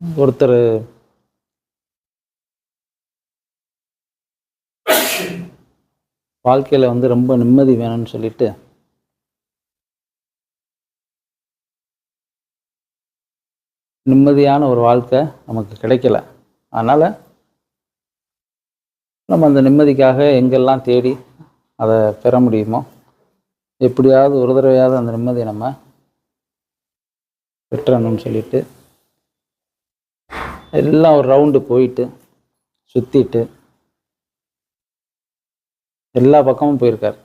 ஒருத்தர் வாழ்க்கையில் வந்து ரொம்ப நிம்மதி வேணும்னு சொல்லிட்டு நிம்மதியான ஒரு வாழ்க்கை நமக்கு கிடைக்கல. அதனால் நம்ம அந்த நிம்மதிக்காக எங்கெல்லாம் தேடி அதை பெற முடியுமோ எப்படியாவது ஒரு தடவையாவது அந்த நிம்மதியை நம்ம பெற்றணும்னு சொல்லிட்டு எல்லாம் ஒரு ரவுண்டு போயிட்டு சுற்றிட்டு எல்லா பக்கமும் போயிருக்கார்.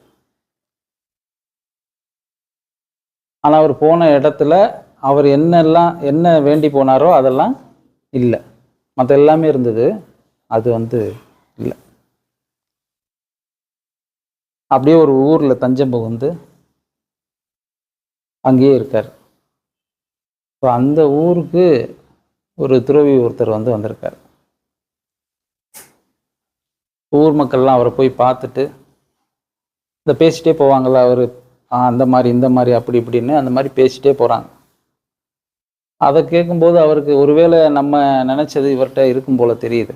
ஆனால் அவர் போன இடத்துல அவர் என்னெல்லாம் என்ன வேண்டி போனாரோ அதெல்லாம் இல்லை. மற்ற எல்லாமே இருந்தது. அது வந்து இல்லை. அப்படியே ஒரு ஊரில் தஞ்சம் புகுந்து அங்கேயே இருக்கார். ஸோ அந்த ஊருக்கு ஒரு துறவி ஒருத்தர் வந்து வந்திருக்கார். ஊர் மக்கள்லாம் அவரை போய் பார்த்துட்டு இந்த பேசிட்டே போவாங்கள்ல அவர்? அந்த மாதிரி இந்த மாதிரி அப்படி இப்படின்னு அந்த மாதிரி பேசிட்டே போகிறாங்க அதை கேட்கும்போது அவருக்கு ஒருவேளை நம்ம நினச்சது இவர்கிட்ட இருக்கும் போல் தெரியுது.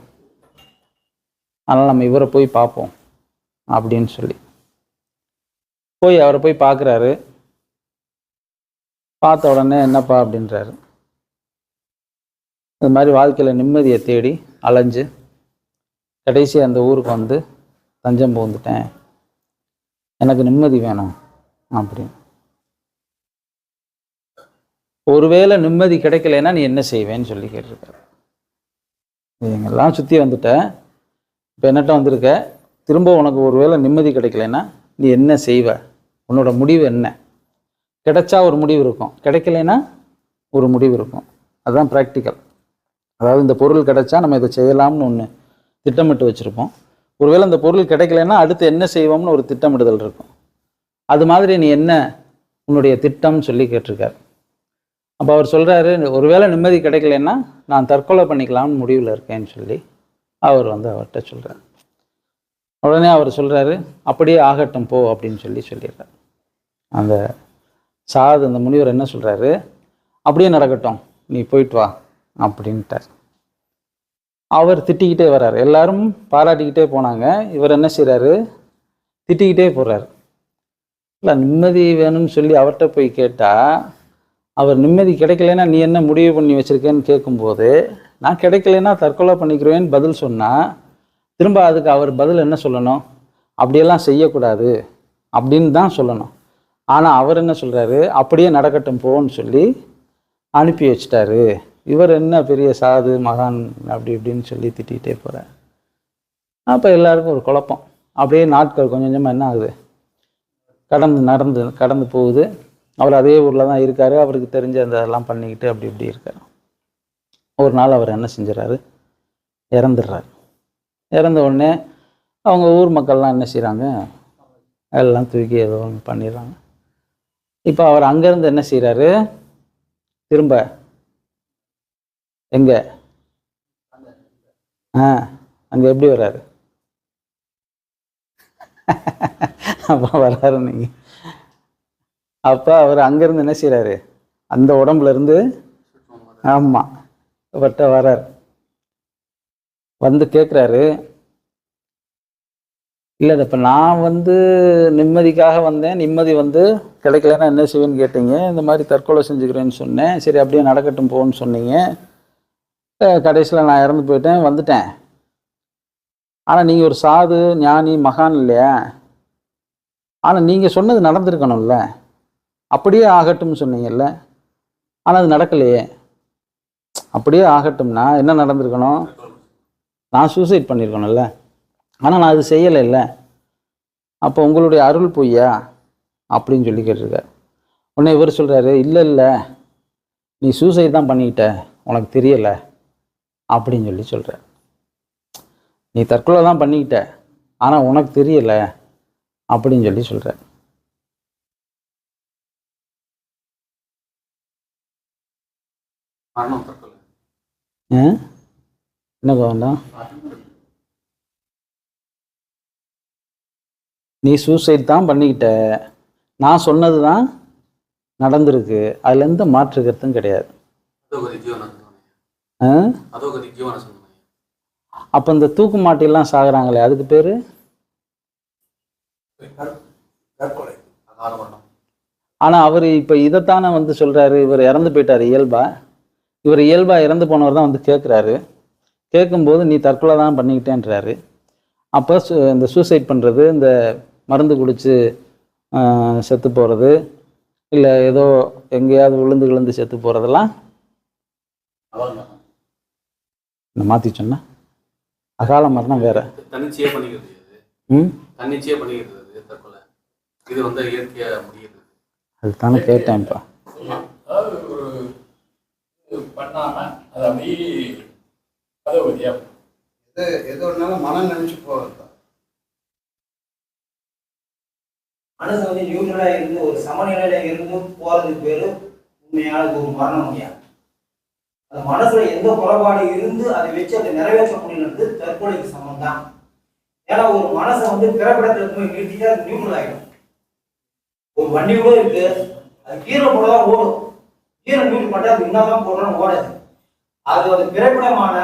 அதனால் நம்ம இவரை போய் பார்ப்போம் அப்படின்னு சொல்லி. போய் அவரை போய் பார்க்குறாரு. பார்த்த உடனே என்னப்பா அப்படின்றாரு. இந்த மாதிரி வாழ்க்கையில் நிம்மதியை தேடி அலைஞ்சு கடைசி அந்த ஊருக்கு வந்து தஞ்சம் புகுந்துட்டேன். எனக்கு நிம்மதி வேணும் அப்படின்னு. ஒருவேளை நிம்மதி கிடைக்கலைன்னா நீ என்ன செய்வேன்னு சொல்லி கேட்டிருக்காரு. எங்கெல்லாம் சுற்றி வந்துட்டேன் இப்போ என்னட்ட வந்திருக்க? திரும்ப உனக்கு ஒருவேளை நிம்மதி கிடைக்கலைன்னா நீ என்ன செய்வ? உன்னோட முடிவு என்ன? கிடைச்சா ஒரு முடிவு இருக்கும். கிடைக்கலைன்னா ஒரு முடிவு இருக்கும். அதுதான் ப்ராக்டிக்கல் அதாவது இந்த பொருள் கிடைச்சா நம்ம இதை செய்யலாம்னு ஒன்று திட்டமிட்டு வச்சுருப்போம். ஒருவேளை இந்த பொருள் கிடைக்கலன்னா அடுத்து என்ன செய்வோம்னு ஒரு திட்டமிடுதல் இருக்கும். அது மாதிரி நீ என்ன உன்னுடைய திட்டம்னு சொல்லி கேட்டிருக்காரு. அப்போ அவர் சொல்கிறாரு ஒருவேளை நிம்மதி கிடைக்கலன்னா நான் தற்கொலை பண்ணிக்கலாம்னு முடிவில் இருக்கேன்னு சொல்லி அவர் வந்து அவர்கிட்ட சொல்கிறார் உடனே அவர் சொல்கிறாரு அப்படியே ஆகட்டும் போ அப்படின்னு சொல்லி சொல்லிடுறார். அந்த சாது அந்த முனிவர் என்ன சொல்கிறாரு அப்படியே நடக்கட்டும் நீ போயிட்டு வா. அப்படின்ட்டார். அவர் திட்டிக்கிட்டே வர்றார். எல்லாரும் பாராட்டிக்கிட்டே போனாங்க. இவர் என்ன செய்கிறாரு திட்டிக்கிட்டே போகிறார் இல்லை நிம்மதி வேணும்னு சொல்லி அவர்கிட்ட போய் கேட்டால் அவர் நிம்மதி கிடைக்கலன்னா நீ என்ன முடிவு பண்ணி வச்சுருக்கேன்னு கேட்கும்போது நான் கிடைக்கலன்னா தற்கொலை பண்ணிக்கிறேன்னு பதில் சொன்னால் திரும்ப அதுக்கு அவர் பதில் என்ன சொல்லணும்? அப்படியெல்லாம் செய்யக்கூடாது. அப்படின்னு தான் சொல்லணும். ஆனால் அவர் என்ன சொல்கிறாரு அப்படியே நடக்கட்டும் போன்னு சொல்லி அனுப்பி வச்சிட்டாரு. இவர் என்ன பெரிய சாது மகான் அப்படி இப்படின்னு சொல்லி திட்டிகிட்டே போகிறார் அப்போ எல்லாருக்கும் ஒரு குழப்பம். அப்படியே நாட்கள் கொஞ்சம் கொஞ்சமாக என்ன ஆகுது? கடந்து நடந்து கடந்து போகுது. அவர் அதே ஊரில் தான் இருக்கார். அவருக்கு தெரிஞ்ச அந்த இதெல்லாம் பண்ணிக்கிட்டு அப்படி இப்படி இருக்கார். ஒரு நாள் அவர் என்ன செஞ்சுறாரு? இறந்துடுறாரு. இறந்த உடனே அவங்க ஊர் மக்கள்லாம் என்ன செய்கிறாங்க எல்லாம் தூக்கி ஏதோ ஒன்று பண்ணிடுறாங்க. இப்போ அவர் அங்கேருந்து என்ன செய்கிறாரு திரும்ப எங்க? ஆ அங்கே எப்படி வர்றாரு? அப்பா வர்றாரு நீங்கள் அப்போ அவர் அங்கேருந்து என்ன செய்கிறாரு அந்த உடம்புல இருந்து ஆமாம் வட்ட வரார் வந்து கேட்குறாரு இல்லை இப்போ நான் வந்து நிம்மதிக்காக வந்தேன். நிம்மதி வந்து கிடைக்கலன்னா என்ன செய்வேன்னு கேட்டீங்க. இந்த மாதிரி தற்கொலை செஞ்சுக்கிறேன்னு சொன்னேன். சரி அப்படியே நடக்கட்டும் போன்னு சொன்னீங்க. கடைசியில் நான் இறந்து போயிட்டேன் வந்துட்டேன். ஆனால் நீங்கள் ஒரு சாது ஞானி மகான் இல்லையா? ஆனால் நீங்கள் சொன்னது நடந்திருக்கணும்ல. அப்படியே ஆகட்டும்னு சொன்னீங்கல்ல. ஆனால் அது நடக்கலையே. அப்படியே ஆகட்டும்னா என்ன நடந்திருக்கணும்? நான் சூசைட் பண்ணியிருக்கணும்ல ஆனால் நான் அது செய்யலை இல்லை அப்போ உங்களுடைய அருள் பொய்யா? அப்படின்னு சொல்லி கேட்டிருக்கார். உடனே இவர் சொல்கிறாரு இல்லை இல்லை. நீ சூசைட் தான் பண்ணிக்கிட்ட உனக்கு தெரியலை. அப்படின்னு சொல்லி சொல்கிறார் நீ தற்கொலை தான் பண்ணிக்கிட்ட. ஆனால் உனக்கு தெரியலை அப்படின்னு சொல்லி சொல்கிறார் என்ன வேண்டாம் நீ சூசைட் தான் பண்ணிக்கிட்ட. நான் சொன்னது தான் நடந்திருக்கு. அதில் எந்த மாற்று கருத்தும் கிடையாது. அப்போ இந்த தூக்கு மாட்டிலாம் சாகுறாங்களே அதுக்கு பேர்? ஆனால் அவர் இப்போ இதைத்தானே வந்து சொல்கிறாரு இவர் இறந்து போயிட்டார் இயல்பா. இவர் இயல்பா இறந்து போனவர் தான் வந்து கேட்குறாரு கேட்கும்போது நீ தற்கொலை தான் பண்ணிக்கிட்டேன்றாரு. அப்போ சு- இந்த சூசைட் பண்ணுறது இந்த மருந்து குடித்து செத்து போகிறது இல்லை ஏதோ எங்கேயாவது விழுந்து விழுந்து செத்து போகிறதெல்லாம் நான் மாற்றி சொன்னேன் அகால மரணம் வேற. தன்னிச்சையே பண்ணிக்கிறது ம்? தன்னிச்சையே பண்ணிக்கிறது தற்கொலை இது வந்து இயற்கையா முடியுது அதுதானே கேட்டேன்ப்பா. அதாவது ஒரு இது பண்ணாம அது அப்படியே அதை வழியா எது எது ஒன்றாலும் மனம் நினைச்சு போகிறது மனசு வந்து நியூட்ரலா இருந்து ஒரு சமநிலையில இருந்து போறதுக்கு பேரு உண்மையான ஒரு மரணம் முடியாது அது மனசுல எந்த குறைபாடு இருந்து அதை வச்சு அதை நிறைவேற்ற முடியலன்றது தற்கொலைக்கு சமம் தான் ஏன்னா ஒரு மனசை வந்து பிறப்பிடத்துல போய் நிறுத்திட்டா அது நியூமல் ஆகிடும் ஒரு வண்டி கூட இருக்கு அது கீரை போட தான் ஓடும். கீரை நியூட்ரல் பண்ணா அது என்னதான் போடுறோம் ஓடாது. அது ஒரு பிறப்பிடமான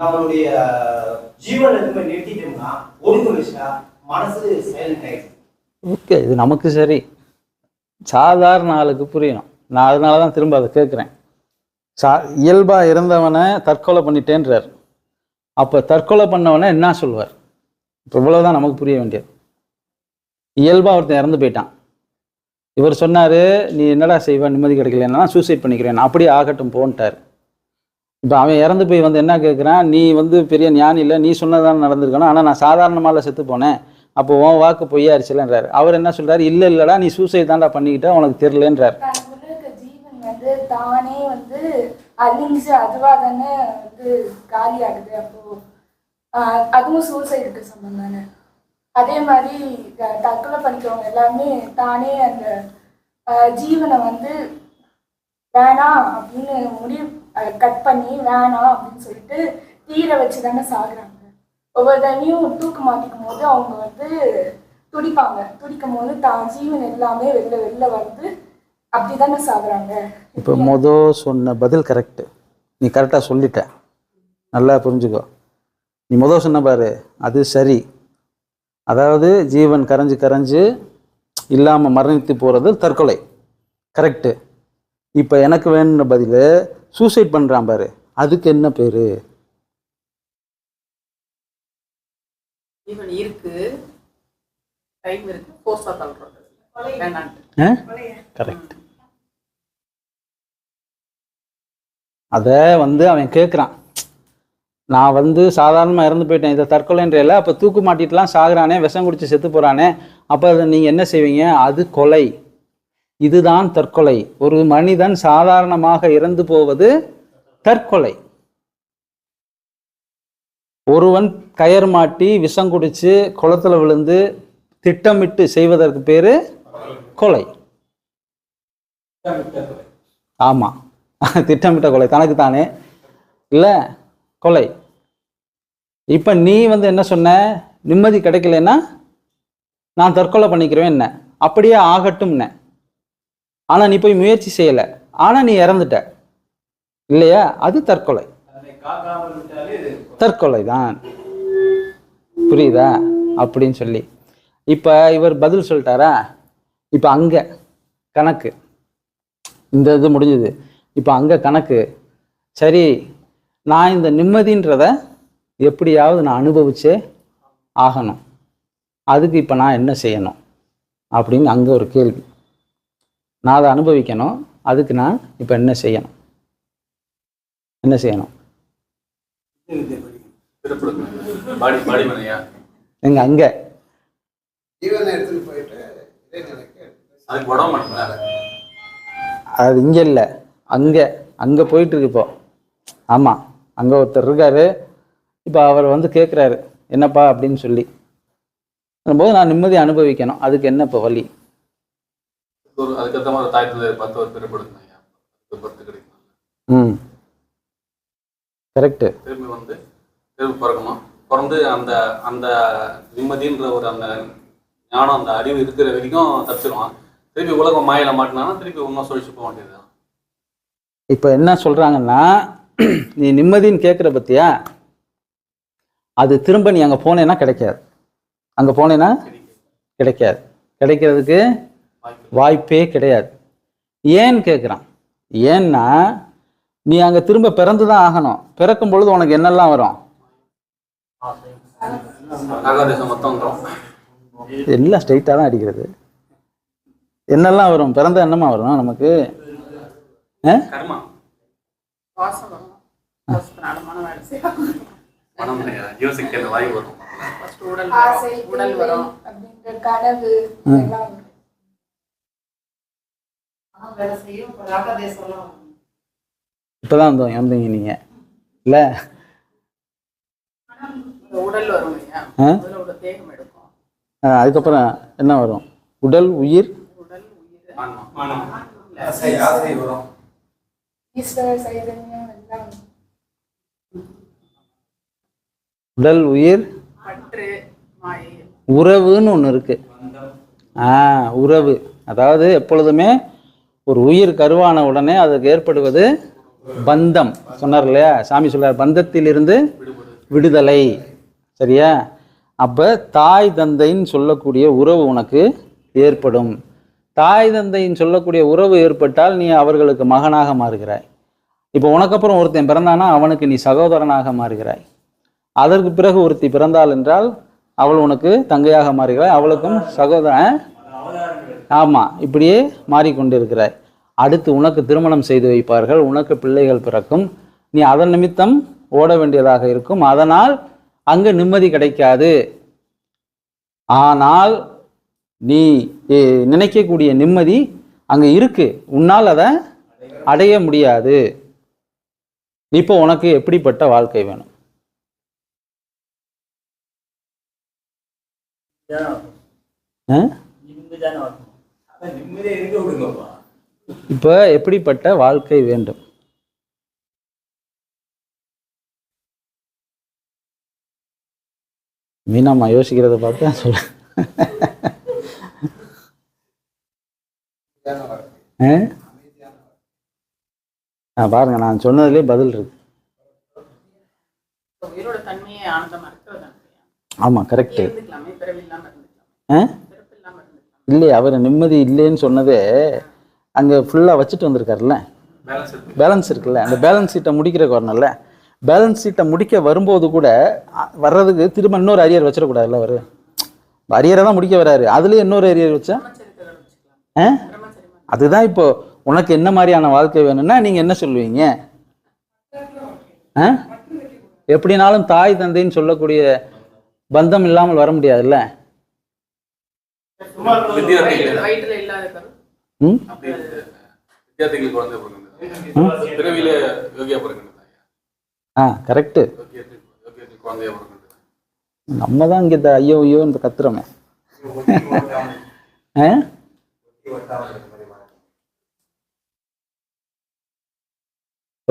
நம்மளுடைய ஜீவன் எதுவுமே நிறுத்திட்டோம்னா ஒடுக்க வச்சுட்டா மனசு சைலண்ட் ஆயிடுது ஓகே இது நமக்கு சரி. சாதாரண ஆளுக்கு புரியணும். நான் அதனால தான் திரும்ப அதை கேட்குறேன். சா இயல்பாக இருந்தவனை தற்கொலை பண்ணிட்டேன்றார். அப்போ தற்கொலை பண்ணவனை என்ன சொல்வார்? இப்போ இவ்வளோதான் நமக்கு புரிய வேண்டியது. இயல்பாக ஒருத்தன் இறந்து போயிட்டான். இவர் சொன்னார் நீ என்னடா செய்வா? நிம்மதி கிடைக்கலன்னா சூசைட் பண்ணிக்கிறேன். அப்படியே ஆகட்டும் போன்ட்டார். இப்போ அவன் இறந்து போய் வந்து என்ன கேட்குறான் நீ வந்து பெரிய ஞானி இல்லை. நீ சொன்னதான் நடந்திருக்கணும். ஆனால் நான் சாதாரணமால செத்து போனேன். அப்போ உன் வாக்கு பொய்யாரிச்சலன்றாரு அவர் என்ன சொல்கிறார் இல்லை இல்லைடா. நீ சூசைட் தான்டா பண்ணிக்கிட்ட. உனக்கு தெரிலன்றார் வந்து தானே வந்து அழிஞ்சு அதுவாக தானே வந்து காலி ஆகுது அப்போ அதுவும் சூசைடுக்கு சம்மந்தம் தானே அதே மாதிரி த- தற்கொலை பண்ணிக்கிறவங்க எல்லாமே தானே அந்த ஜீவனை வந்து வேணாம் அப்படின்னு முடிவு கட் பண்ணி வேணாம் அப்படின்னு சொல்லிட்டு தீர வச்சு தானே சாகுறாங்க. ஒவ்வொரு தண்ணியும் தூக்கு மாட்டிக்கும் போது அவங்க வந்து துடிப்பாங்க. துடிக்கும் போது தான் ஜீவன் எல்லாமே வெளில வெளில வந்து அப்படிதானே சாகுறாங்க? இப்போ மொத சொன்ன பதில் கரெக்டு நீ கரெக்டாக சொல்லிட்ட. நல்லா புரிஞ்சுக்கோ. நீ முத சொன்ன பாரு அது சரி. அதாவது ஜீவன் கரைஞ்சு கரைஞ்சு இல்லாமல் மரணித்து போகிறது தற்கொலை. கரெக்டு இப்போ எனக்கு வேணும்ன பதில் சூசைட் பண்ணுறான் பாரு. அதுக்கு என்ன பேர்? கரெக்ட் அதை வந்து அவன் கேட்குறான் நான் வந்து சாதாரணமாக இறந்து போயிட்டேன் இதை தற்கொலைன்றையில் அப்போ தூக்கு மாட்டிட்டுலாம் சாகுறானே விஷம் குடிச்சு செத்து போகிறானே அப்போ அதை நீங்கள் என்ன செய்வீங்க? அது கொலை. இதுதான் தற்கொலை. ஒரு மனிதன் சாதாரணமாக இறந்து போவது தற்கொலை. ஒருவன் கயர் மாட்டி விஷம் குடிச்சு குளத்துல விழுந்து திட்டமிட்டு செய்வதற்கு பேரு கொலை. ஆமாம் திட்டமிட்ட கொலை. தனக்கு தானே இல்லை கொலை. இப்போ நீ வந்து என்ன சொன்ன? நிம்மதி கிடைக்கலன்னா நான் தற்கொலை பண்ணிக்கிறேன் என்ன? அப்படியே ஆகட்டும்ன ஆனால் நீ போய் முயற்சி செய்யலை. ஆனால் நீ இறந்துட்ட. இல்லையா? அது தற்கொலை. தற்கொலை தான் புரியுதா? அப்படின்னு சொல்லி. இப்போ இவர் பதில் சொல்லிட்டாரா? இப்போ அங்கே கணக்கு. இந்த இது முடிஞ்சது. இப்போ அங்கே கணக்கு. சரி நான் இந்த நிம்மதின்றத எப்படியாவது நான் அனுபவிச்சே ஆகணும். அதுக்கு இப்போ நான் என்ன செய்யணும்? அப்படின்னு அங்கே ஒரு கேள்வி. நான் அதை அனுபவிக்கணும். அதுக்கு நான் இப்போ என்ன செய்யணும்? என்ன செய்யணும்? எங்க அங்கே. அது இங்கே இல்லை. அங்கே அங்கே போயிட்டு இருக்கு இப்போ. ஆமாம் அங்கே ஒருத்தர் இருக்காரு. இப்போ அவர் வந்து கேட்குறாரு என்னப்பா அப்படின்னு சொல்லி. போது நான் நிம்மதி அனுபவிக்கணும். அதுக்கு என்ன இப்போ வழி? ம். கரெக்டு திரும்பி வந்து திரும்பி பிறக்கணும். பிறந்து அந்த அந்த நிம்மதின்ற ஒரு அந்த ஞானம் அந்த அறிவு இருக்கிற வரைக்கும் தப்பிச்சிருவான். திருப்பி உலகம் மாயில மாட்டினானா திருப்பி இன்னும் சொல்லிச்சு போக வேண்டியதுதான் இப்போ என்ன சொல்கிறாங்கன்னா நீ நிம்மதின்னு கேட்குற பத்தியா? அது திரும்ப நீ அங்கே போனேன்னா கிடைக்காது. அங்கே போனேன்னா கிடைக்காது. கிடைக்கிறதுக்கு வாய்ப்பே கிடையாது. ஏன்னு கேட்குறான் ஏன்னா நீ அங்கே திரும்ப பிறந்து தான் ஆகணும். பிறக்கும் பொழுது உனக்கு என்னெல்லாம் வரும்? எல்லாம் ஸ்ட்ரைட்டாக தான் அடிக்கிறது. என்னெல்லாம் வரும்? பிறந்த என்னமா வரும் நமக்கு? இப்போதான் வந்தோம் வந்தீங்க நீங்கள் இல்லை? இந்த உடல் வரும் இல்லையா? ஆ? முதல்ல உடல் தேகம் எடுக்கும். அதுக்கப்புறம் என்ன வரும்? உடல் உயிர்? உடல் உயிர். உடல் உயிர்? பற்று மாயை உறவுன்னு ஒன்று இருக்கு. ஆ உறவு. அதாவது எப்பொழுதுமே ஒரு உயிர் கருவான உடனே அதுக்கு ஏற்படுவது பந்தம். சொன்னார் இல்லையா? சாமி சொல்றார் பந்தத்திலிருந்து விடுதலை. சரியா? அப்போ தாய் தந்தைன்னு சொல்லக்கூடிய உறவு உனக்கு ஏற்படும். தாய் தந்தையின் சொல்லக்கூடிய உறவு ஏற்பட்டால் நீ அவர்களுக்கு மகனாக மாறுகிறாய். இப்போ உனக்கப்புறம் ஒருத்தன் பிறந்தானா அவனுக்கு நீ சகோதரனாக மாறுகிறாய். அதற்கு பிறகு ஒருத்தி பிறந்தாள் என்றால் அவள் உனக்கு தங்கையாக மாறுகிறாய். அவளுக்கும் சகோதரன் ஆமாம் இப்படியே மாறிக்கொண்டிருக்கிறாய். அடுத்து உனக்கு திருமணம் செய்து வைப்பார்கள் உனக்கு பிள்ளைகள் பிறக்கும். நீ அதன் நிமித்தம் ஓட வேண்டியதாக இருக்கும். அதனால் அங்கு நிம்மதி கிடைக்காது. ஆனால் நீ நினைக்கக்கூடிய நிம்மதி அங்க இருக்கு. உன்னால் அதை அடைய முடியாது. இப்போ உனக்கு எப்படிப்பட்ட வாழ்க்கை வேணும்? இப்ப எப்படிப்பட்ட வாழ்க்கை வேண்டும்? மீனாம்மா யோசிக்கிறத பார்த்தா சொல்ல அமைதியான வாழ்க்கை ஆ? பாருங்க நான் சொன்னதுலேயே பதில் இருக்கு. ஆமாம் கரெக்டு இல்லையே அவர் நிம்மதி இல்லைன்னு சொன்னதே அங்கே ஃபுல்லாக வச்சுட்டு வந்திருக்காருல்ல? பேலன்ஸ் இருக்கு. பேலன்ஸ் இருக்குல்ல? அந்த பேலன்ஸ் சீட்டை முடிக்கிறக்கு வரணும்ல பேலன்ஸ் சீட்டை முடிக்க வரும்போது கூட வர்றதுக்கு திரும்ப இன்னொரு அரியர் வச்சிடக்கூடாதுல்ல அவர்? அரியரை தான் முடிக்க வராரு அதுலேயே இன்னொரு அரியர் வச்சா? ஆ? அதுதான் இப்போ உனக்கு என்ன மாதிரியான வாழ்க்கை வேணும்னா நீங்கள் என்ன சொல்லுவீங்க? ஆ? எப்படினாலும் தாய் தந்தைன்னு சொல்லக்கூடிய பந்தம் இல்லாமல் வர முடியாதுல்ல? ஆ கரெக்டு நம்ம தான் இங்கே இந்த ஐயோ ஐயோ இந்த கத்துறோமே. ஆ?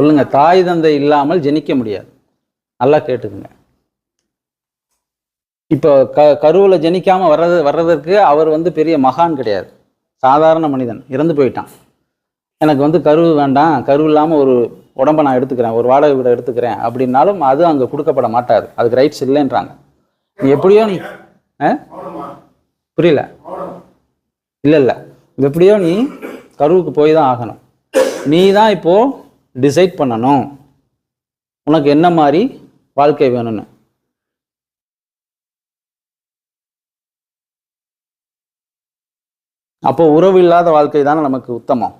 சொல்லுங்க தாய் தந்தை இல்லாமல் ஜெனிக்க முடியாது. நல்லா கேட்டுக்குங்க. இப்போ க கருவில் ஜெனிக்காமல் வர்றது வர்றதற்கு அவர் வந்து பெரிய மகான் கிடையாது. சாதாரண மனிதன் இறந்து போயிட்டான். எனக்கு வந்து கரு வேண்டாம் கரு இல்லாமல் ஒரு உடம்ப நான் எடுத்துக்கிறேன் ஒரு வாடகை வீடை எடுத்துக்கிறேன் அப்படின்னாலும் அது அங்கே கொடுக்கப்பட மாட்டாது அதுக்கு ரைட்ஸ் இல்லைன்றாங்க. நீ எப்படியோ நீ ஆ? புரியல. இல்லை இல்லை. எப்படியோ நீ கருவுக்கு போய் தான் ஆகணும். நீ தான் இப்போது டிசைட் பண்ணணும். உனக்கு என்ன மாதிரி வாழ்க்கை வேணும்னு? அப்போ உறவு இல்லாத வாழ்க்கை தானே நமக்கு உத்தமம்.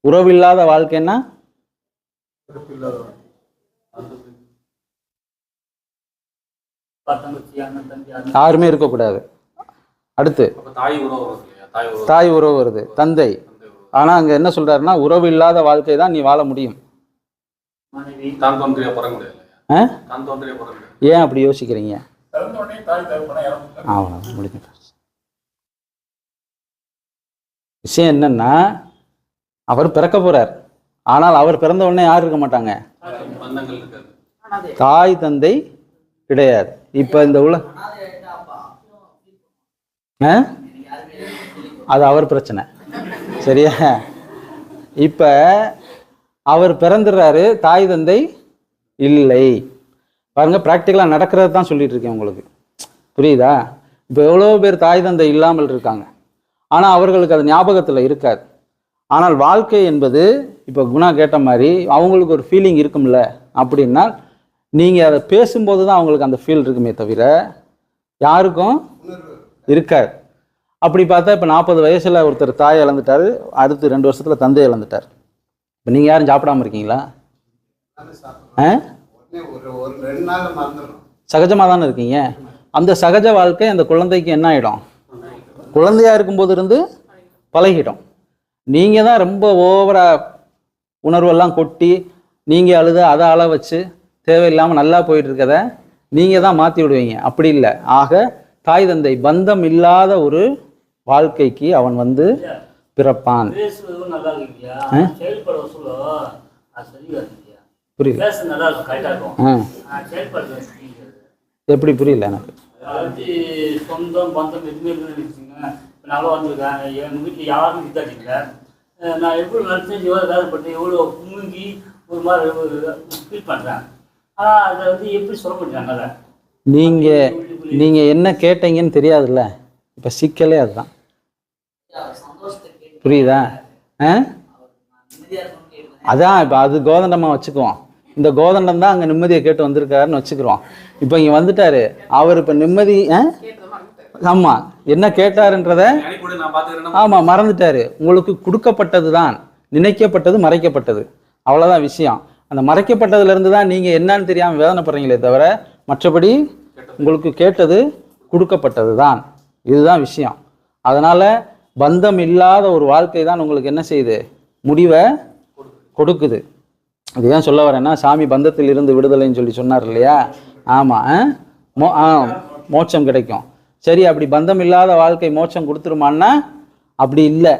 உறவு இல்லாத வாழ்க்கைன்னா? யாருமே இருக்கக்கூடாது. அடுத்து தாய் உறவு வருது. தந்தை. தந்தை உறவு. ஆனா அங்க என்ன சொல்றாருன்னா உறவு இல்லாத வாழ்க்கை தான் நீ வாழ முடியும். ஏன் அப்படி யோசிக்கிறீங்க? அவ்வளோ முடிஞ்சு போச்சு. விஷயம் என்னன்னா அவர் பிறக்க போறார். ஆனால் அவர் பிறந்த உடனே யார் இருக்க மாட்டாங்க? தாய் தந்தை கிடையாது. இப்ப இந்த உல ஆ? அது அவர் பிரச்சனை. சரியா? இப்ப அவர் பிறந்துடுறாரு தாய் தந்தை இல்லை. பாருங்க ப்ராக்டிக்கலாக நடக்கிறது தான் சொல்லிட்டு இருக்கேன் உங்களுக்கு. புரியுதா? இப்போ எவ்வளோ பேர் தாய் தந்தை இல்லாமல் இருக்காங்க. ஆனால் அவர்களுக்கு அது ஞாபகத்தில் இருக்காது. ஆனால் வாழ்க்கை என்பது இப்போ குணா கேட்ட மாதிரி அவங்களுக்கு ஒரு ஃபீலிங் இருக்கும்ல அப்படின்னா நீங்கள் அதை பேசும்போது தான் அவங்களுக்கு அந்த ஃபீல் இருக்குமே தவிர யாருக்கும் இருக்காது. அப்படி பார்த்தா இப்போ நாற்பது வயசில் ஒருத்தர் தாய் இழந்துட்டாரு. அடுத்து ரெண்டு வருஷத்தில் தந்தை இழந்துட்டார். இப்போ நீங்கள் யாரும் சாப்பிடாம இருக்கீங்களா? ஆ? சகஜமாக தானே இருக்கீங்க. அந்த சகஜ வாழ்க்கை அந்த குழந்தைக்கு என்ன ஆகிடும் குழந்தையாக இருக்கும்போது இருந்து பழகிடும். நீங்கள் தான் ரொம்ப ஓவராக உணர்வெல்லாம் கொட்டி நீங்கள் அழுத அதை அழ வச்சு தேவையில்லாமல் நல்லா போயிட்டு இருக்கத நீங்கள் தான் மாற்றி விடுவீங்க. அப்படி இல்லை. ஆக தாய் தந்தை பந்தம் இல்லாத ஒரு வாழ்க்கைக்கு அவன் வந்து பிறப்பான். புரியல. எப்படி புரியல எனக்கு? சொந்தம் பந்தம் எதுவுமே இல்லைன்னு நானும் வந்திருக்கேன். எங்கள் வீட்டில் யாரும் வித்தாச்சிங்க நான் எவ்வளோ நடத்தி எவ்வளோ வேலைப்பட்டு எவ்வளோ குமுங்கி ஒரு மாதிரி ஃபீல் பண்ணுறேன் ஆனால் அதை வந்து எப்படி சொல்ல முடியும் நீங்கள் நீங்கள் என்ன கேட்டீங்கன்னு தெரியாதுல்ல? இப்போ சிக்கலே அதுதான். புரியுதா? ஆ? அதான் இப்போ அது கோதண்டமாக வச்சுக்குவோம். இந்த கோதண்டம் தான் அங்கே நிம்மதியை கேட்டு வந்திருக்காருன்னு வச்சுக்கிறோம். இப்போ இங்கே வந்துட்டாரு. அவர் இப்போ நிம்மதி ஆமாம் என்ன கேட்டாருன்றத ஆமாம் மறந்துட்டாரு. உங்களுக்கு கொடுக்கப்பட்டது தான். நினைக்கப்பட்டது மறைக்கப்பட்டது. அவ்வளோதான் விஷயம். அந்த மறைக்கப்பட்டதுலேருந்து தான் நீங்கள் என்னன்னு தெரியாமல் வேதனைப்படுறீங்களே தவிர மற்றபடி உங்களுக்கு கேட்டது கொடுக்கப்பட்டது தான். இதுதான் விஷயம். அதனால் பந்தம் இல்லாத ஒரு வாழ்க்கை தான் உங்களுக்கு என்ன செய்யுது? முடிவை கொடுக்குது. அது ஏன் சொல்ல வரேன்னா சாமி பந்தத்தில் இருந்து விடுதலைன்னு சொல்லி சொன்னார் இல்லையா? ஆமாம் மோ ஆ மோட்சம் கிடைக்கும். சரி அப்படி பந்தம் இல்லாத வாழ்க்கை மோட்சம் கொடுத்துருமான்னா அப்படி இல்லை.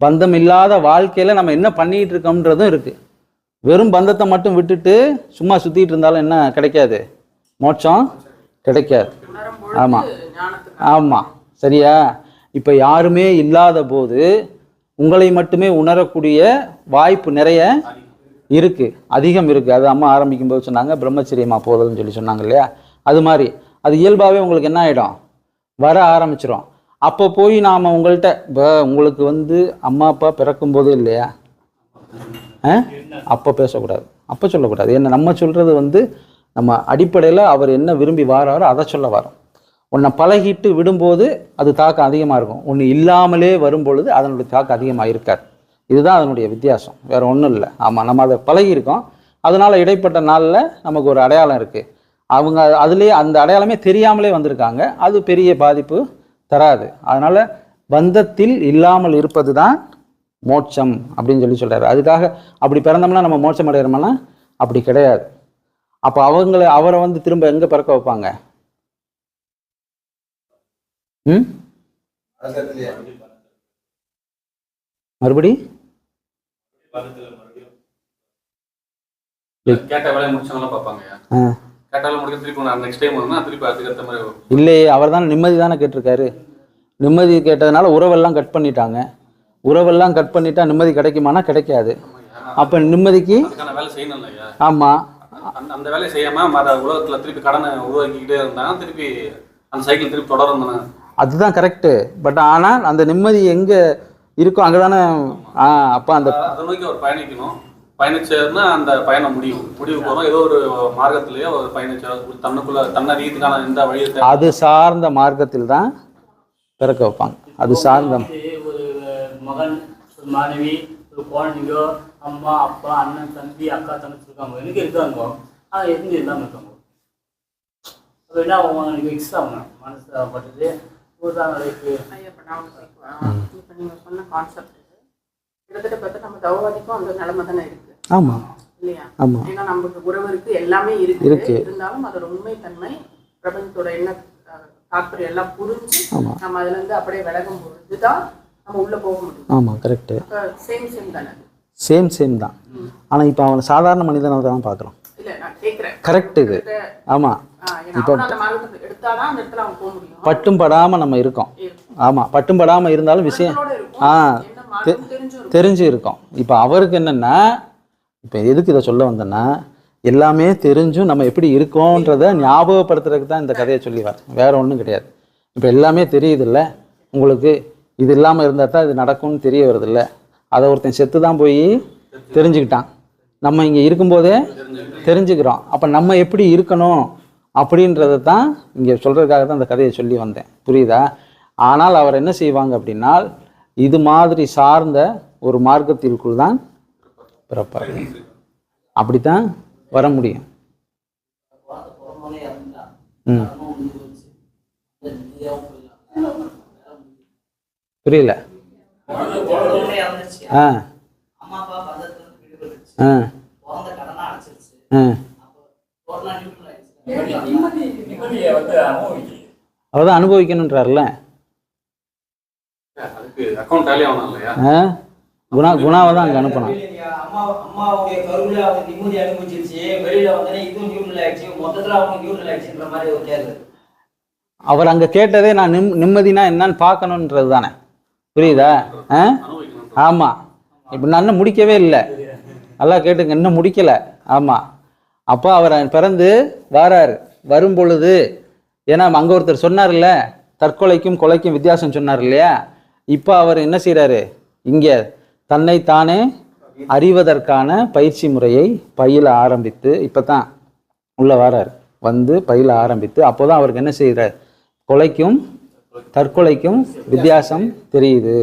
பந்தம் இல்லாத வாழ்க்கையில் நம்ம என்ன பண்ணிகிட்டு இருக்கோம்ன்றதும் இருக்குது வெறும் பந்தத்தை மட்டும் விட்டுட்டு சும்மா சுற்றிட்டு இருந்தாலும் என்ன கிடைக்காது? மோட்சம் கிடைக்காது. ஆமாம் ஆமாம் சரியா? இப்போ யாருமே இல்லாத போது உங்களை மட்டுமே உணரக்கூடிய வாய்ப்பு நிறைய இருக்கு. அதிகம் இருக்கு. அது அம்மா ஆரம்பிக்கும் போது சொன்னாங்க பிரம்மச்சரியமா போதல்னு சொல்லி சொன்னாங்க இல்லையா? அது மாதிரி. அது இயல்பாகவே உங்களுக்கு என்ன ஆகிடும் வர ஆரம்பிச்சிடும் அப்போ போய் நாம் உங்கள்கிட்ட இப்போ உங்களுக்கு வந்து அம்மா அப்பா பிறக்கும் போது இல்லையா? ஆ? அப்போ பேசக்கூடாது. அப்போ சொல்லக்கூடாது. என்ன நம்ம சொல்கிறது வந்து நம்ம அடிப்படையில் அவர் என்ன விரும்பி வாராரோ அதை சொல்ல வரோம். உன்னை பழகிட்டு விடும்போது அது தாக்கம் அதிகமாக இருக்கும். ஒன்று இல்லாமலே வரும்பொழுது அதனுடைய தாக்கம் அதிகமாக இருக்காது. இதுதான் அதனுடைய வித்தியாசம். வேறு ஒன்றும் இல்லை. ஆமாம் நம்ம அதை பழகியிருக்கோம். அதனால் இடைப்பட்ட நாளில் நமக்கு ஒரு அடையாளம் இருக்குது அவங்க அதுலேயே அந்த அடையாளமே தெரியாமலே வந்திருக்காங்க. அது பெரிய பாதிப்பு தராது. அதனால் பந்தத்தில் இல்லாமல் இருப்பது தான் மோட்சம் அப்படின்னு சொல்லி சொல்கிறார் அதுக்காக அப்படி பிறந்தோம்னா நம்ம மோட்சம் அடைகிறோம்னா அப்படி கிடையாது. அப்போ அவங்கள அவரை வந்து திரும்ப எங்கே பிறக்க வைப்பாங்க ம் பக்கத்துலயே மறுபடி கேட்ட வேலையை முடிச்சவங்களாம் பார்ப்பாங்க ஆ கேட்ட வேலை முடிக்க திருப்பி நான் நெக்ஸ்ட் டைம் வரணும்னா திருப்பி அதுக்கேற்ற மாதிரி இல்லையே அவர் தான் நிம்மதி தானே கேட்டிருக்காரு. நிம்மதி கேட்டதுனால உறவெல்லாம் கட் பண்ணிட்டாங்க. உறவெல்லாம் கட் பண்ணிட்டா நிம்மதி கிடைக்குமானா கிடைக்காது. அப்போ நிம்மதிக்கு? ஆமாம் அந்த வேலையை செய்யாம உலகத்துல திருப்பி கடனை உருவாக்கிக்கிட்டே இருந்தாங்க திருப்பி அந்த சைக்கிள் திருப்பி தொடரும் தானே அதுதான் கரெக்டு பட் ஆனால் அந்த நிம்மதி எங்கே இருக்கோ அங்கே தானே ஆ அப்போ அந்த அதை நோக்கி அவர் பயணிக்கணும். பயணிச்சாருன்னா அந்த பயணம் முடியும். முடிவுக்கு வரும் ஏதோ ஒரு மார்க்கத்திலேயே ஒரு பயணிச்சார். தன்னுக்குள்ள தன்னறியத்துக்கான எந்த வழியை அது சார்ந்த மார்க்கத்தில் தான் பிறக்க வைப்பாங்க. அது சார்ந்த ஒரு மகன் ஒரு மனைவி ஒரு குழந்தைங்க அம்மா அப்பா அண்ணன் தம்பி அக்கா தங்கச்சி இருக்காங்க. எனக்கு இருக்காங்க ஆனால் எதுவும் இல்லாமல் இருக்காங்க. அப்போ என்ன அவங்க எக்ஸ்ட்ரா அவங்க மனசு ஐயா, இப்ப நான் ஒண்ணு கேட்குறேன். இப்ப நீங்க சொன்ன கான்செப்ட் கிட்டத்தட்ட பார்த்தா நம்ம தவவாதிக்கும் அந்த நிலைமை தானே இருக்கு. ஆமாம் இல்லையா? ஆமாம் ஏன்னா நமக்கு உறவு இருக்கு எல்லாமே இருக்கு. இருக்கு. இருந்தாலும் அதோட உண்மைத்தன்மை பிரபஞ்சத்தோட என்ன தாற்பயம் எல்லாம் புரிஞ்சு ஆமா. நம்ம அதுல இருந்து அப்படியே விலகும் பொழுது தான் நம்ம உள்ள போக முடியும். ஆமாம் கரெக்டு சேம் சேம் தானே? சேம் சேம் தான். ஆனால் இப்போ அவனை சாதாரண மனிதனாக தான் பார்க்குறோம். இல்ல நான் கேட்கிறேன். கரெக்ட் இது. ஆமாம் முடியும். பட்டும் படாமல் நம்ம இருக்கோம். ஆமாம் பட்டும் படாமல் இருந்தாலும் விஷயம். ஆ. தெரிஞ்சு இருக்கும். இப்போ அவருக்கு என்னன்னா இப்போ எதுக்கு இதை சொல்ல வந்தேன்னா எல்லாமே தெரிஞ்சும் நம்ம எப்படி இருக்கோன்றத ஞாபகப்படுத்துறதுக்கு தான் இந்த கதையை சொல்லி வரேன் வேற ஒன்றும் கிடையாது. இப்போ எல்லாமே தெரியுதுல்ல. உங்களுக்கு இது இல்லாமல் இருந்தால் தான் இது நடக்கும்னு தெரிய வருதுல்ல. அதை ஒருத்தன் செத்து தான் போய் தெரிஞ்சுக்கிட்டான். நம்ம இங்கே இருக்கும்போதே தெரிஞ்சுக்கிறோம். அப்போ நம்ம எப்படி இருக்கணும்? அப்படின்றத தான் இங்கே சொல்கிறதுக்காக தான் இந்த கதையை சொல்லி வந்தேன். புரியுதா? ஆனால் அவர் என்ன செய்வாங்க அப்படின்னா இது மாதிரி சார்ந்த ஒரு மார்க்கத்திற்குள் தான் பிறப்பார். அப்படித்தான் வர முடியும். ம். புரியல? ஆ ஆ. ஆ. அவதான் அனுபவிக்கணுன்றார்ல குணா குணாவை தான் அங்கே அனுப்பணும். அவர் அங்கே கேட்டதே நான் நிம் நிம்மதினா என்னன்னு பார்க்கணுன்றது தானே. புரியுதா? ஆ? ஆமாம் இப்போ நான் இன்னும் முடிக்கவே இல்லை. நல்லா கேட்டுங்க இன்னும் முடிக்கலை. ஆமாம் அப்போ அவர் பிறந்து வாரார். வரும் பொழுது ஏன்னா அங்கே ஒருத்தர் சொன்னார்ல தற்கொலைக்கும் கொலைக்கும் வித்தியாசம் சொன்னார் இல்லையா? இப்போ அவர் என்ன செய்கிறாரு இங்கே தன்னை தானே அறிவதற்கான பயிற்சி முறையை பயில ஆரம்பித்து இப்போ தான் உள்ளே வரார். வந்து பயில ஆரம்பித்து அப்போ தான் அவருக்கு என்ன செய்கிறார் கொலைக்கும் தற்கொலைக்கும் வித்தியாசம் தெரியுது.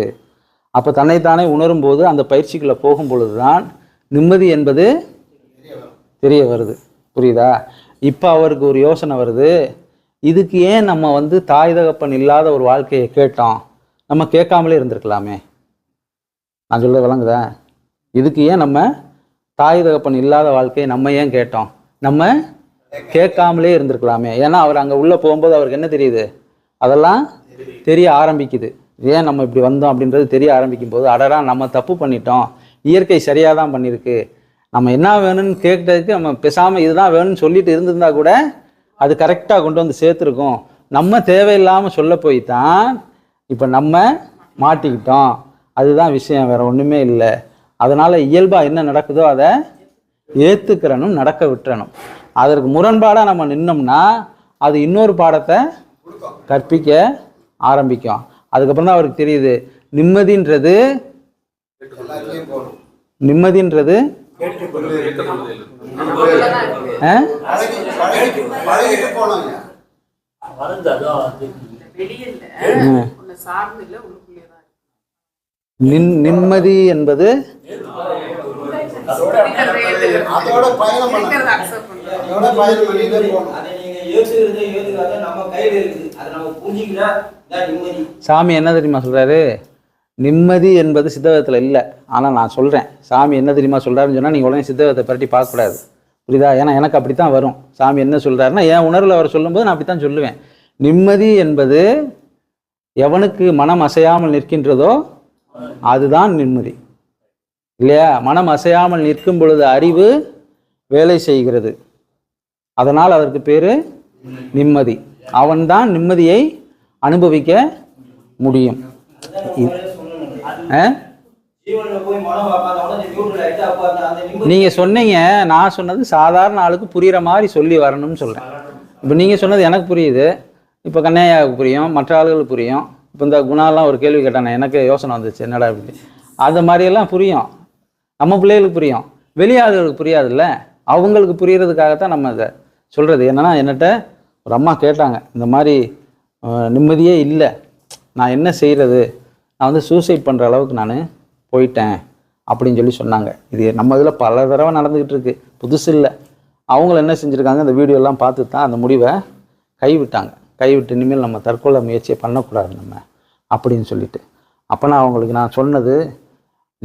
அப்போ தன்னைத்தானே உணரும் போது அந்த பயிற்சிக்குள்ளே போகும் பொழுது தான் நிம்மதி என்பது தெரிய வருது. புரியுதா? இப்போ அவருக்கு ஒரு யோசனை வருது. இதுக்கு ஏன் நம்ம வந்து தாய் தகப்பன் இல்லாத ஒரு வாழ்க்கையை கேட்டோம்? நம்ம கேட்காமலே இருந்திருக்கலாமே. நான் சொல்ல விளங்குதா? இதுக்கு ஏன் நம்ம தாய் தகப்பன் இல்லாத வாழ்க்கையை நம்ம ஏன் கேட்டோம்? நம்ம கேட்காமலே இருந்திருக்கலாமே. ஏன்னா அவர் அங்கே உள்ளே போகும்போது அவருக்கு என்ன தெரியுது? அதெல்லாம் தெரிய ஆரம்பிக்குது. ஏன் நம்ம இப்படி வந்தோம் அப்படின்றது தெரிய ஆரம்பிக்கும் போது அடடா நம்ம தப்பு பண்ணிட்டோம். இயற்கை சரியாக தான் பண்ணியிருக்கு. நம்ம என்ன வேணும்னு கேட்டதுக்கு நம்ம பேசாமல் இதுதான் வேணும்னு சொல்லிட்டு இருந்திருந்தா கூட அது கரெக்டாக கொண்டு வந்து சேர்த்துருக்கோம். நம்ம தேவையில்லாமல் சொல்ல போய் தான் இப்போ நம்ம மாட்டிக்கிட்டோம். அதுதான் விஷயம் வேறு ஒன்றுமே இல்லை. அதனால் இயல்பாக என்ன நடக்குதோ அதை ஏற்றுக்கிறனும் நடக்க விட்டுறணும் அதற்கு முரண்பாடாக நம்ம நின்னோம்னா அது இன்னொரு பாடத்தை கற்பிக்க ஆரம்பிக்கும். அதுக்கப்புறம் தான் அவருக்கு தெரியுது நிம்மதின்றது நிம்மதின்றது ஆ? நின் நிம்மதி என்பது சாமி என்ன தெரியுமா சொல்றாரு? நிம்மதி என்பது சித்தவதத்தில் இல்லை. ஆனால் நான் சொல்கிறேன் சாமி என்ன தெரியுமா சொல்கிறாருன்னு சொன்னால் நீங்கள் உடனே சித்தவதத்தை பரட்டி பார்க்கக்கூடாது. புரியுதா? ஏன்னா எனக்கு அப்படி தான் வரும். சாமி என்ன சொல்கிறாருன்னா என் உணர்வில் அவர் சொல்லும்போது நான் அப்படி தான் சொல்லுவேன். நிம்மதி என்பது எவனுக்கு மனம் அசையாமல் நிற்கின்றதோ அதுதான் நிம்மதி. இல்லையா? மனம் அசையாமல் நிற்கும் பொழுது அறிவு வேலை செய்கிறது. அதனால் அதற்கு பேர் நிம்மதி. அவன்தான் நிம்மதியை அனுபவிக்க முடியும். நீங்க சொன்னீங்க நான் சொன்னது சாதாரண ஆளுக்கு புரியுற மாதிரி சொல்லி வரணும்னு சொல்றேன். இப்போ நீங்க சொன்னது எனக்கு புரியுது. இப்போ கண்ணையாவுக்கு புரியும் மற்ற ஆளுகளுக்கு புரியும். இப்போ இந்த குணாலாம் ஒரு கேள்வி கேட்டானே எனக்கு யோசனை வந்துச்சு என்னடா இப்படி? அது மாதிரியெல்லாம் புரியும். நம்ம பிள்ளைகளுக்கு புரியும். வெளியாளுகளுக்கு புரியாதுல்ல. அவங்களுக்கு புரியறதுக்காகத்தான் நம்ம இதை சொல்கிறது என்னன்னா என்னட்ட ஒரு அம்மா கேட்டாங்க இந்த மாதிரி நிம்மதியே இல்லை. நான் என்ன செய்கிறது நான் வந்து சூசைட் பண்ணுற அளவுக்கு நான் போயிட்டேன் அப்படின்னு சொல்லி சொன்னாங்க. இது நம்ம இதில் பல தடவை நடந்துக்கிட்டு இருக்கு. புதுசு இல்லை. அவங்கள என்ன செஞ்சுருக்காங்க இந்த வீடியோலாம் பார்த்து தான் அந்த முடிவை கைவிட்டாங்க. கைவிட்டு இனிமேல் நம்ம தற்கொலை முயற்சியை பண்ணக்கூடாது நம்ம அப்படின்னு சொல்லிட்டு. அப்போ நான் அவங்களுக்கு நான் சொன்னது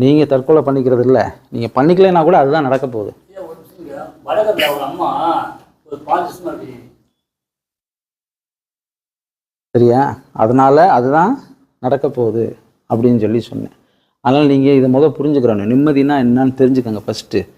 நீங்கள் தற்கொலை பண்ணிக்கிறது இல்லை. நீங்கள் பண்ணிக்கலைன்னா கூட அதுதான் நடக்க போகுது. சரியா? அதனால் அதுதான் நடக்க போகுது. அப்படின்னு சொல்லி சொன்னேன். அதனால் நீங்கள் இதை முதல் புரிஞ்சுக்கிறணும். நிம்மதினா என்னன்னு தெரிஞ்சுக்கோங்க ஃபஸ்ட்டு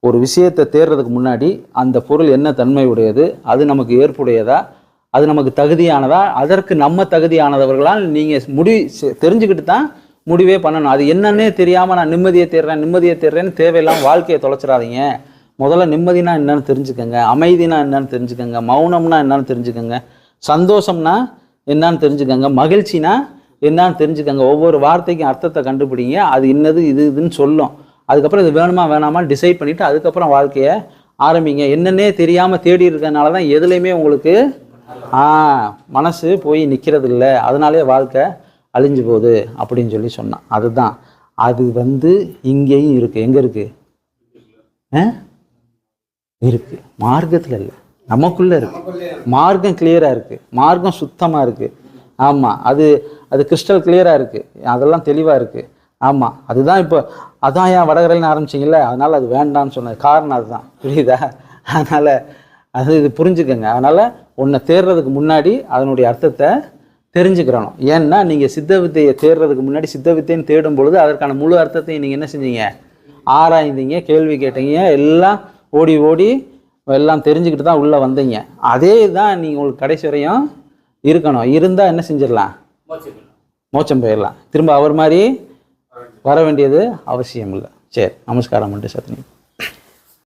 ஒரு விஷயத்தை தேடுறதுக்கு முன்னாடி அந்த பொருள் என்ன தன்மை உடையது? அது நமக்கு ஏற்புடையதா? அது நமக்கு தகுதியானதா? அதற்கு நம்ம தகுதியானவர்களால் நீங்கள் முடி செ- தெரிஞ்சுக்கிட்டு தான் முடிவே பண்ணணும். அது என்னன்னே தெரியாமல் நான் நிம்மதியை தேடுறேன் நிம்மதியை தேடுறேன்னு தேவையில்லாமல் வாழ்க்கையை தொலைச்சிடாதீங்க. முதல்ல நிம்மதினா என்னன்னு தெரிஞ்சுக்கோங்க. அமைதினா என்னன்னு தெரிஞ்சுக்கோங்க. மௌனம்னா என்னன்னு தெரிஞ்சுக்கோங்க. சந்தோஷம்னா என்னன்னு தெரிஞ்சுக்கோங்க. மகிழ்ச்சினா என்னன்னு தெரிஞ்சுக்கங்க. ஒவ்வொரு வார்த்தைக்கும் அர்த்தத்தை கண்டுபிடிங்க. அது இன்னது இது இதுன்னு சொல்லும். அதுக்கப்புறம் இது வேணுமா வேணாமா டிசைட் பண்ணிவிட்டு அதுக்கப்புறம் வாழ்க்கையை ஆரம்பிங்க. என்னன்னே தெரியாமல் தேடி இருக்கிறதுனால தான் எதுலேயுமே உங்களுக்கு மனசு போய் நிற்கிறது இல்லை அதனாலே வாழ்க்கை அழிஞ்சு போகுது அப்படின்னு சொல்லி சொன்னான். அதுதான். அது வந்து இங்கேயும் இருக்குது எங்கே இருக்குது ஆ? இருக்குது மார்க்கத்தில் இல்லை. நமக்குள்ளே இருக்குது மார்க்கம் கிளியராக இருக்குது மார்க்கம் சுத்தமாக இருக்குது ஆமாம் அது அது கிறிஸ்டல் கிளியராக இருக்குது அதெல்லாம் தெளிவாக இருக்குது ஆமாம் அதுதான் இப்போ அதான் ஏன் வடகரைன்னு ஆரம்பிச்சிங்கல்ல? அதனால் அது வேண்டாம்னு சொன்னது. காரணம் அதுதான். புரியுதா? அதனால் அது இது புரிஞ்சுக்கோங்க. அதனால் உன்னை தேடுறதுக்கு முன்னாடி அதனுடைய அர்த்தத்தை தெரிஞ்சுக்கிறணும். ஏன்னா நீங்கள் சித்த வித்தையை தேடுறதுக்கு முன்னாடி சித்த வித்தைன்னு தேடும் பொழுது அதற்கான முழு அர்த்தத்தையும் நீங்கள் என்ன செஞ்சீங்க? ஆராய்ந்தீங்க கேள்வி கேட்டீங்க எல்லாம் ஓடி ஓடி எல்லாம் தெரிஞ்சுக்கிட்டு தான் உள்ளே வந்தீங்க. அதே தான் நீங்கள் உங்களுக்கு கடைசி வரையும் இருக்கணும். இருந்தால் என்ன செஞ்சிடலாம்? மோச்சம் போயிடலாம். திரும்ப அவர் மாதிரி வர வேண்டியது அவசியம் இல்லை சரி நமஸ்காரம் மட்டும் சத்னி